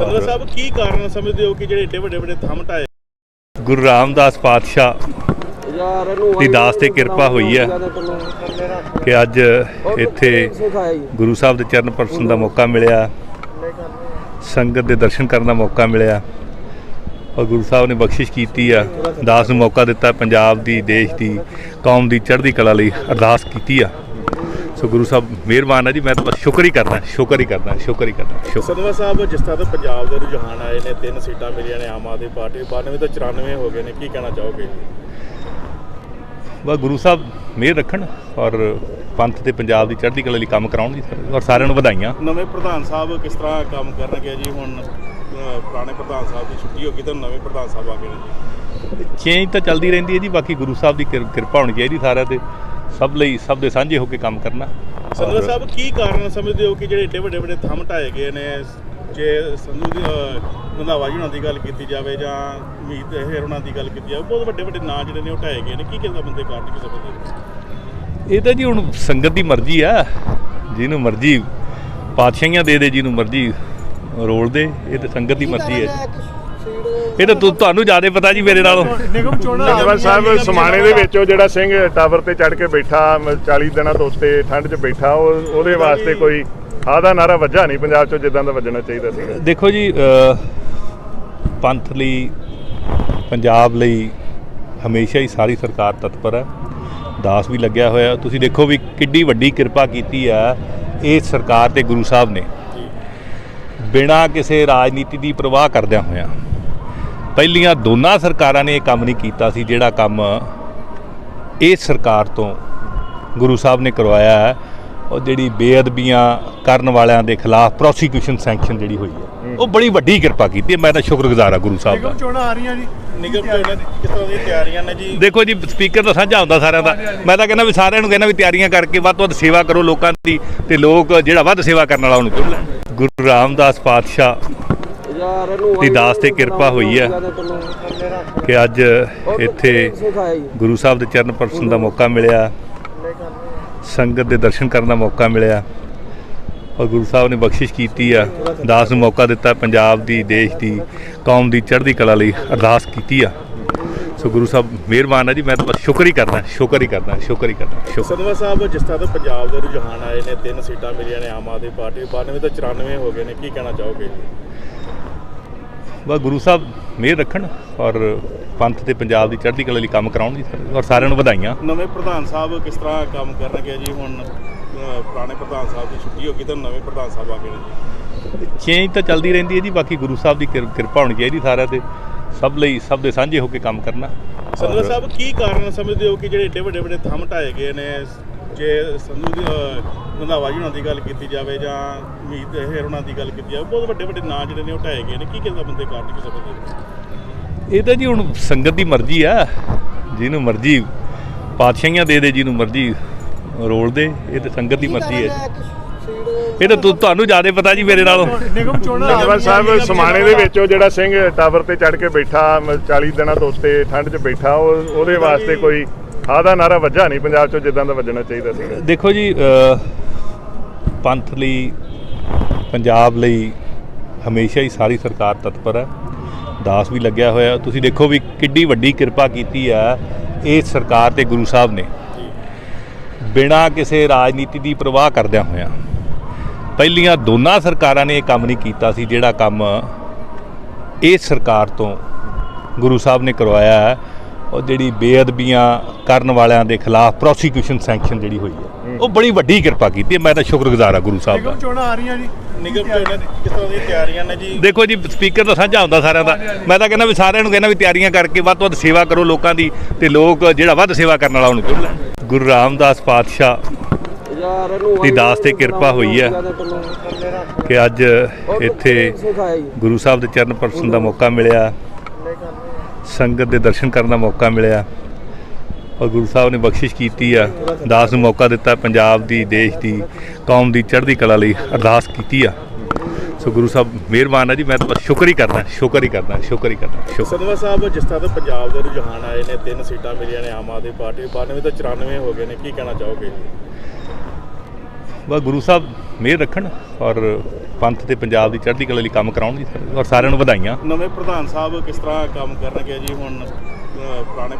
ਸੰਗਤ ਸਾਹਿਬ ਕੀ ਕਾਰਨ ਸਮਝਦੇ ਹੋ ਕਿ ਜਿਹੜੇ ਏਡੇ ਵੱਡੇ ਵੱਡੇ ਥੰਮ ਢਾਏ ਗੁਰੂ ਰਾਮਦਾਸ ਪਾਤਸ਼ਾਹ ਦੀ ਦਾਸ ਤੇ ਕਿਰਪਾ ਹੋਈ ਹੈ ਕਿ ਅੱਜ ਇੱਥੇ ਗੁਰੂ ਸਾਹਿਬ ਦੇ ਚਰਨ ਪਰਸਨ ਦਾ ਮੌਕਾ ਮਿਲਿਆ। ਸੰਗਤ ਦੇ ਦਰਸ਼ਨ ਕਰਨ ਦਾ ਮੌਕਾ ਮਿਲਿਆ ਔਰ ਗੁਰੂ ਸਾਹਿਬ ਨੇ ਬਖਸ਼ਿਸ਼ ਕੀਤੀ ਆ। ਦਾਸ ਨੂੰ ਮੌਕਾ ਦਿੱਤਾ ਪੰਜਾਬ ਦੀ ਦੇਸ਼ ਦੀ ਕੌਮ ਦੀ ਚੜ੍ਹਦੀ ਕਲਾ ਲਈ ਅਰਦਾਸ ਕੀਤੀ ਆ। ਸੋ ਗੁਰੂ ਸਾਹਿਬ ਮਿਹਰਬਾਨ ਹੈ ਜੀ ਮੈਂ ਤਾਂ ਬਸ ਸ਼ੁਕਰ ਹੀ ਕਰਦਾ ਸ਼ੁਕਰ ਹੀ ਕਰਦਾ ਸ਼ੁਕਰ ਹੀ ਕਰਦਾ ਸ਼ੁਕਰ। ਸਦਵਾ ਸਾਹਿਬ ਜਿਸ ਤਰ੍ਹਾਂ ਤੋਂ ਪੰਜਾਬ ਦੇ ਰੁਝਾਨ ਆਏ ਨੇ ਤਿੰਨ ਸੀਟਾਂ ਮਿਲੀਆਂ ਨੇ ਆਮ ਆਦਮੀ ਪਾਰਟੀ 92 ਤੋਂ 94 ਹੋ ਗਏ ਨੇ ਕੀ ਕਹਿਣਾ ਚਾਹੋਗੇ? ਬਸ ਗੁਰੂ ਸਾਹਿਬ ਮਿਹਰ ਰੱਖਣ ਔਰ ਪੰਥ ਤੇ ਪੰਜਾਬ ਦੀ ਚੜ੍ਹਦੀ ਕਲਾ ਲਈ ਕੰਮ ਕਰਾਉਣ ਜੀ ਔਰ ਸਾਰਿਆਂ ਨੂੰ ਵਧਾਈਆਂ। ਨਵੇਂ ਪ੍ਰਧਾਨ ਸਾਹਿਬ ਕਿਸ ਤਰ੍ਹਾਂ ਕੰਮ ਕਰਨਗੇ ਜੀ ਹੁਣ? ਪੁਰਾਣੇ ਪ੍ਰਧਾਨ ਸਾਹਿਬ ਦੀ ਛੁੱਟੀ ਹੋ ਗਈ ਤਾਂ ਨਵੇਂ ਪ੍ਰਧਾਨ ਸਾਹਿਬ ਆ ਗਏ ਨੇ ਜੀ। ਚੇਂਜ ਤਾਂ ਚੱਲਦੀ ਰਹਿੰਦੀ ਹੈ ਜੀ ਬਾਕੀ ਗੁਰੂ ਸਾਹਿਬ ਦੀ ਕਿਰ- ਕਿਰਪਾ ਹੋਣੀ ਚਾਹੀਦੀ ਸਾਰਿਆਂ ਤੇ। ਸਭ ਲਈ ਸਭ ਦੇ ਸਾਂਝੇ ਹੋ ਕੇ ਕੰਮ ਕਰਨਾ। ਸੰਗਤ ਔਰ ਸਾਹਿਬ ਕੀ ਕਾਰਨ ਸਮਝਦੇ ਹੋ ਕਿ ਜਿਹੜੇ ਏਡੇ ਵੱਡੇ ਵੱਡੇ ਥੰਮ ਢਾਏ ਗਏ ਨੇ? ਜੇ ਸੰਧੂ ਦੀ ਰੰਧਾਵਾ ਜੀ ਉਹਨਾਂ ਦੀ ਗੱਲ ਕੀਤੀ ਜਾਵੇ ਜਾਂ ਮੀਤ ਹੇਰ ਉਹਨਾਂ ਦੀ ਗੱਲ ਕੀਤੀ ਜਾਵੇ ਬਹੁਤ ਵੱਡੇ ਵੱਡੇ ਨਾਂ ਜਿਹੜੇ ਨੇ ਉਹ ਢਾਏ ਗਏ ਨੇ। ਕੀ ਕਹਿੰਦਾ ਬੰਦੇ ਕਾਰਨ ਕੀ ਸਮਝਦੇ ਹੋ? ਇਹ ਤਾਂ ਜੀ ਹੁਣ ਸੰਗਤ ਦੀ ਮਰਜ਼ੀ ਆ। ਜਿਹਨੂੰ ਮਰਜ਼ੀ ਪਾਤਸ਼ਾਹੀਆਂ ਦੇ ਦੇ ਜਿਹਨੂੰ ਮਰਜ਼ੀ ਰੋਲ ਦੇ ਇਹ ਤਾਂ ਸੰਗਤ ਦੀ ਮਰਜ਼ੀ ਹੈ ਇਹ ਤਾਂ ਤੁ- ਤੁਹਾਨੂੰ ਜ਼ਿਆਦਾ ਪਤਾ ਜੀ ਮੇਰੇ ਨਾਲੋਂ। ਨਗਵਾ ਸਾਹਿਬ ਸਮਾਣੇ ਦੇ ਵਿੱਚ ਉਹ ਜਿਹੜਾ ਸਿੰਘ ਟਾਵਰ ਤੇ ਚੜ ਕੇ ਬੈਠਾ ਮ- 40 ਦਿਨਾਂ ਤੋਂ ਉੱਤੇ ਠੰਡ 'ਚ ਬੈਠਾ ਉਹ ਉਹਦੇ ਵਾਸਤੇ ਕੋਈ ਆਦਾ ਨਾਰਾ ਵੱਜਾ ਨਹੀਂ ਪੰਜਾਬ 'ਚੋਂ ਜਿੱਦਾਂ ਦਾ ਵੱਜਣਾ ਚਾਹੀਦਾ ਸੀ। ਦੇਖੋ ਜੀ ਅ, ਪੰਥ ਲਈ ਪੰਜਾਬ ਲਈ ਹਮੇਸ਼ਾ ਹੀ ਸਾਰੀ ਸਰਕਾਰ ਤਤਪਰ ਹੈ। ਦਾਸ ਵੀ ਲੱਗਿਆ ਹੋਇਆ। ਤੁਸੀਂ ਦੇਖੋ ਵੀ ਕਿੱਡੀ ਵੱਡੀ ਕਿਰਪਾ ਕੀਤੀ ਹੈ ਇਹ ਸਰਕਾਰ ਤੇ ਗੁਰੂ ਸਾਹਿਬ ਨੇ। ਬਿਨਾਂ ਕਿਸੇ ਰਾਜਨੀਤੀ ਦੀ ਪ੍ਰਵਾਹ ਕਰਦਿਆਂ ਹੋਇਆਂ। ਪਹਿਲੀਆਂ ਦੋਨਾਂ ਸਰਕਾਰਾਂ ਨੇ ਇਹ ਕੰਮ ਨਹੀਂ ਕੀਤਾ ਸੀ ਜਿਹੜਾ ਕੰਮ ਇਹ ਸਰਕਾਰ ਤੋਂ ਗੁਰੂ ਸਾਹਿਬ ਨੇ ਕਰਵਾਇਆ ਹੈ ਉਹ ਜਿਹੜੀ ਬੇਅਦਬੀਆਂ ਕਰਨ ਵਾਲਿਆਂ ਦੇ ਖਿਲਾਫ ਪ੍ਰੋਸੀਕਿਊਸ਼ਨ ਸੈਂਕਸ਼ਨ ਜਿਹੜੀ ਹੋਈ ਹੈ ਉਹ ਬੜੀ ਵੱਡੀ ਕਿਰਪਾ ਕੀਤੀ ਹੈ। ਮੈਂ ਤਾਂ ਸ਼ੁਕਰਗੁਜ਼ਾਰ ਹਾਂ ਗੁਰੂ ਸਾਹਿਬ ਦਾ। ਚੋਣਾਂ ਆ ਰਹੀਆਂ ਜੀ। ਨਿਗਮ ਚੋਣਾਂ ਦੀ ਕਿਸ ਤਰ੍ਹਾਂ ਦੀਆਂ ਤਿਆਰੀਆਂ ਨੇ ਜੀ? ਦੇਖੋ ਜੀ ਸਪੀਕਰ ਤਾਂ ਸਾਂਝਾ ਹੁੰਦਾ ਸਾਰਿਆਂ ਦਾ। ਮੈਂ ਤਾਂ ਕਹਿੰਦਾ ਵੀ ਸਾਰਿਆਂ ਨੂੰ ਕਹਿੰਦਾ ਵੀ ਤਿਆਰੀਆਂ ਕਰਕੇ ਵੱਧ ਤੋਂ ਵੱਧ ਸੇਵਾ ਕਰੋ ਲੋਕਾਂ ਦੀ ਤੇ ਲੋਕ ਜਿਹੜਾ ਵੱਧ ਸੇਵਾ ਕਰਨ ਵਾਲਾ ਉਹਨੂੰ ਚੁਣ ਲੈਣ। ਗੁਰੂ ਰਾਮਦਾਸ ਪਾਤਸ਼ਾਹ ਦੀ ਦਾਸ ਤੇ ਕਿਰਪਾ ਹੋਈ ਆ ਕਿ ਅੱਜ ਇੱਥੇ ਗੁਰੂ ਸਾਹਿਬ ਦੇ ਚਰਨ ਪਰਸਨ ਦਾ ਮੌਕਾ ਮਿਲਿਆ। ਸੰਗਤ ਦੇ ਦਰਸ਼ਨ ਕਰਨ ਦਾ ਮੌਕਾ ਮਿਲਿਆ। ਔਰ ਗੁਰੂ ਸਾਹਿਬ ਨੇ ਬਖਸ਼ਿਸ਼ ਕੀਤੀ ਆ। ਦਾਸ ਨੂੰ ਮੌਕਾ ਦਿੱਤਾ ਪੰਜਾਬ ਦੀ, ਦੇਸ਼ ਦੀ, ਕੌਮ ਦੀ, ਚੜ੍ਹਦੀ ਕਲਾ ਲਈ ਅਰਦਾਸ ਕੀਤੀ ਆ। ਸੋ ਗੁਰੂ ਸਾਹਿਬ ਮਿਹਰਬਾਨ ਹੈ ਜੀ। ਮੈਂ ਤਾਂ ਬਸ ਸ਼ੁਕਰ ਹੀ ਕਰਦਾ, ਸ਼ੁਕਰ ਹੀ ਕਰਦਾ, ਸ਼ੁਕਰ ਹੀ ਕਰਦਾ, ਸ਼ੁਕਰ। ਸਦਵਾ ਸਾਹਿਬ, ਜਿਸ ਤਰ੍ਹਾਂ ਤੋਂ ਪੰਜਾਬ ਦੇ ਰੁਝਾਨ ਆਏ ਨੇ, ਤਿੰਨ ਸੀਟਾਂ ਮਿਲੀਆਂ ਨੇ ਆਮ ਆਦਮੀ ਪਾਰਟੀ 92 ਤੋਂ 94 ਹੋ ਗਏ ਨੇ, ਕੀ ਕਹਿਣਾ ਚਾਹੋਗੇ? ਬਸ ਗੁਰੂ ਸਾਹਿਬ ਮਿਹਰ ਰੱਖਣ ਔਰ ਪੰਥ ਤੇ ਪੰਜਾਬ ਦੀ ਚੜ੍ਹਦੀ ਕਲਾ ਲਈ ਕੰਮ ਕਰਾਉਣ ਜੀ ਔਰ ਸਾਰਿਆਂ ਨੂੰ ਵਧਾਈਆਂ। ਨਵੇਂ ਪ੍ਰਧਾਨ ਸਾਹਿਬ ਕਿਸ ਤਰ੍ਹਾਂ ਕੰਮ ਕਰਨਗੇ ਜੀ ਹੁਣ ਪੁਰਾਣੇ ਪ੍ਰਧਾਨ ਸਾਹਿਬ ਦੀ ਛੁੱਟੀ ਹੋ ਗਈ ਤਾਂ ਨਵੇਂ ਪ੍ਰਧਾਨ ਸਾਹਿਬ ਆ ਗਏ ਨੇ ਚੇਂਜ ਤਾਂ ਚੱਲਦੀ ਰਹਿੰਦੀ ਹੈ ਜੀ ਬਾਕੀ ਗੁਰੂ ਸਾਹਿਬ ਦੀ ਕਿਰ- ਕਿਰਪਾ ਹੋਣੀ ਚਾਹੀਦੀ ਸਾਰਿਆਂ ਤੇ ਸਭ ਲਈ ਸਭ ਦੇ ਸਾਂਝੇ ਹੋ ਕੇ ਕੰਮ ਕਰਨਾ। ਸੰਗਤ ਔਰ ਸਾਹਿਬ ਕੀ ਕਾਰਨ ਸਮਝਦੇ ਹੋ ਕਿ ਜਿਹੜੇ ਏਡੇ ਵੱਡੇ ਵੱਡੇ ਥੰਮ ਢਾਏ ਗਏ ਨੇ ਜੇ ਸੰਧੂ ਦੀ ਰੰਧਾਵਾ ਜੀ ਉਹਨਾਂ ਦੀ ਗੱਲ ਕੀਤੀ ਜਾਵੇ ਜਾਂ ਮੀਤ ਹੇਰ ਉਹਨਾਂ ਦੀ ਗੱਲ ਕੀਤੀ ਜਾਵੇ ਬਹੁਤ ਵੱਡੇ ਵੱਡੇ ਨਾਂ ਜਿਹੜੇ ਨੇ ਉਹ ਢਾਏ ਗਏ ਨੇ। ਕੀ ਕਹਿੰਦਾ ਬੰਦੇ ਕਾਰਨ ਕੀ ਸਮਝਦੇ ਹੋ? ਇਹ ਤਾਂ ਜੀ ਹੁਣ ਸੰਗਤ ਦੀ ਮਰਜ਼ੀ ਆ। ਜਿਹਨੂੰ ਮਰਜ਼ੀ ਪਾਤਸ਼ਾਹੀਆਂ ਦੇ ਦੇ ਜਿਹਨੂੰ ਮਰਜ਼ੀ ਰੋਲ ਦੇ ਇਹ ਤਾਂ ਸੰਗਤ ਦੀ ਮਰਜ਼ੀ ਹੈ। ਇਹ ਤਾਂ ਤੁਹਾਨੂੰ ਜ਼ਿਆਦਾ ਪਤਾ ਜੀ ਮੇਰੇ ਨਾਲੋਂ। ਨਗਵਾ ਸਾਹਿਬ ਸਮਾਣੇ ਦੇ ਵਿੱਚ ਉਹ ਜਿਹੜਾ ਸਿੰਘ ਟਾਵਰ ਤੇ ਚੜ ਕੇ ਬੈਠਾ ਮ- 40 ਦਿਨਾਂ ਤੋਂ ਉੱਤੇ ਠੰਡ 'ਚ ਬੈਠਾ ਉਹ ਉਹਦੇ ਵਾਸਤੇ ਕੋਈ ਆਦਾ ਨਾਰਾ ਵੱਜਾ ਨਹੀਂ ਪੰਜਾਬ 'ਚੋਂ ਜਿੱਦਾਂ ਦਾ ਵੱਜਣਾ ਚਾਹੀਦਾ ਸੀ। ਦੇਖੋ ਜੀ ਪੰਥ ਲਈ, ਪੰਜਾਬ ਲਈ ਹਮੇਸ਼ਾ ਹੀ ਸਾਰੀ ਸਰਕਾਰ ਤਤਪਰ ਹੈ। ਦਾਸ ਵੀ ਲੱਗਿਆ ਹੋਇਆ ਤੁਸੀਂ ਦੇਖੋ ਵੀ ਕਿੱਡੀ ਵੱਡੀ ਕਿਰਪਾ ਕੀਤੀ ਹੈ ਇਹ ਸਰਕਾਰ ਤੇ ਗੁਰੂ ਸਾਹਿਬ ਨੇ। ਬਿਨਾਂ ਕਿਸੇ ਰਾਜਨੀਤੀ ਦੀ ਪ੍ਰਵਾਹ ਕਰਦਿਆਂ ਹੋਇਆਂ। ਪਹਿਲੀਆਂ ਦੋਨਾਂ ਸਰਕਾਰਾਂ ਨੇ ਇਹ ਕੰਮ ਨਹੀਂ ਕੀਤਾ ਸੀ ਜਿਹੜਾ ਕੰਮ ਇਹ ਸਰਕਾਰ ਤੋਂ ਗੁਰੂ ਸਾਹਿਬ ਨੇ ਕਰਵਾਇਆ ਹੈ। ਉਹ ਜਿਹੜੀ ਬੇਅਦਬੀਆਂ ਕਰਨ ਵਾਲਿਆਂ ਦੇ ਖਿਲਾਫ ਪ੍ਰੋਸੀਕਿਊਸ਼ਨ ਸੈਂਕਸ਼ਨ ਜਿਹੜੀ ਹੋਈ ਹੈ ਉਹ ਬੜੀ ਵੱਡੀ ਕਿਰਪਾ ਕੀਤੀ ਹੈ। ਮੈਂ ਤਾਂ ਸ਼ੁਕਰਗੁਜ਼ਾਰ ਹਾਂ ਗੁਰੂ ਸਾਹਿਬ ਦਾ। ਚੋਣਾਂ ਆ ਰਹੀਆਂ ਜੀ। ਨਿਗਮ ਚੋਣਾਂ ਦੀ ਕਿਸ ਤਰ੍ਹਾਂ ਦੀਆਂ ਤਿਆਰੀਆਂ ਨੇ ਜੀ? ਦੇਖੋ ਜੀ ਸਪੀਕਰ ਤਾਂ ਸਾਂਝਾ ਹੁੰਦਾ ਸਾਰਿਆਂ ਦਾ। ਮੈਂ ਤਾਂ ਕਹਿੰਦਾ ਵੀ ਸਾਰਿਆਂ ਨੂੰ ਕਹਿੰਦਾ ਵੀ ਤਿਆਰੀਆਂ ਕਰਕੇ ਵੱਧ ਤੋਂ ਵੱਧ ਸੇਵਾ ਕਰੋ ਲੋਕਾਂ ਦੀ ਤੇ ਲੋਕ ਜਿਹੜਾ ਵੱਧ ਸੇਵਾ ਕਰਨ ਵਾਲਾ ਉਹਨੂੰ ਚੁਣ ਲੈਣ। ਗੁਰੂ ਰਾਮਦਾਸ ਪਾਤਸ਼ਾਹ ਦੀ ਦਾਸ ਤੇ ਕਿਰਪਾ ਹੋਈ ਹੈ ਕਿ ਅੱਜ ਇੱਥੇ ਗੁਰੂ ਸਾਹਿਬ ਦੇ ਚਰਨ ਪਰਸਨ ਦਾ ਮੌਕਾ ਮਿਲਿਆ। ਸੰਗਤ ਦੇ ਦਰਸ਼ਨ ਕਰਨ ਦਾ ਮੌਕਾ ਮਿਲਿਆ। ਔਰ ਗੁਰੂ ਸਾਹਿਬ ਨੇ ਬਖਸ਼ਿਸ਼ ਕੀਤੀ ਆ। ਦਾਸ ਨੂੰ ਮੌਕਾ ਦਿੱਤਾ ਪੰਜਾਬ ਦੀ ਦੇਸ਼ ਦੀ ਕੌਮ ਦੀ ਚੜ੍ਹਦੀ ਕਲਾ ਲਈ ਅਰਦਾਸ ਕੀਤੀ ਆ। ਸੋ ਗੁਰੂ ਸਾਹਿਬ ਮਿਹਰਬਾਨ ਹੈ ਜੀ। ਮੈਂ ਤਾਂ ਬਸ ਸ਼ੁਕਰ ਹੀ ਕਰਦਾ ਸ਼ੁਕਰ ਹੀ ਕਰਦਾ ਸ਼ੁਕਰ ਹੀ ਕਰਦਾ ਸ਼ੁਕਰ। ਸਦਵਾ ਸਾਹਿਬ ਜਿਸ ਤਰ੍ਹਾਂ ਤੋਂ ਪੰਜਾਬ ਦੇ ਰੁਝਾਨ ਆਏ ਨੇ ਤਿੰਨ ਸੀਟਾਂ ਮਿਲੀਆਂ ਨੇ ਆਮ ਆਦਮੀ ਪਾਰਟੀ 92 ਤੋਂ 94 ਹੋ ਗਏ ਨੇ। ਕੀ ਕਹਿਣਾ ਚਾਹੋਗੇ? ਬਸ ਗੁਰੂ ਸਾਹਿਬ ਮਿਹਰ ਰੱਖਣ ਔਰ ਪੰਥ ਤੇ ਪੰਜਾਬ ਦੀ ਚੜ੍ਹਦੀ ਕਲਾ ਲਈ ਕੰਮ ਕਰਾਉਣਗੇ ਔਰ ਸਾਰਿਆਂ ਨੂੰ ਵਧਾਈਆਂ। ਨਵੇਂ ਪ੍ਰਧਾਨ ਸਾਹਿਬ ਕਿਸ ਤਰ੍ਹਾਂ ਕੰਮ ਕਰਨਗੇ ਜੀ ਹੁਣ ਪੁਰਾਣੇ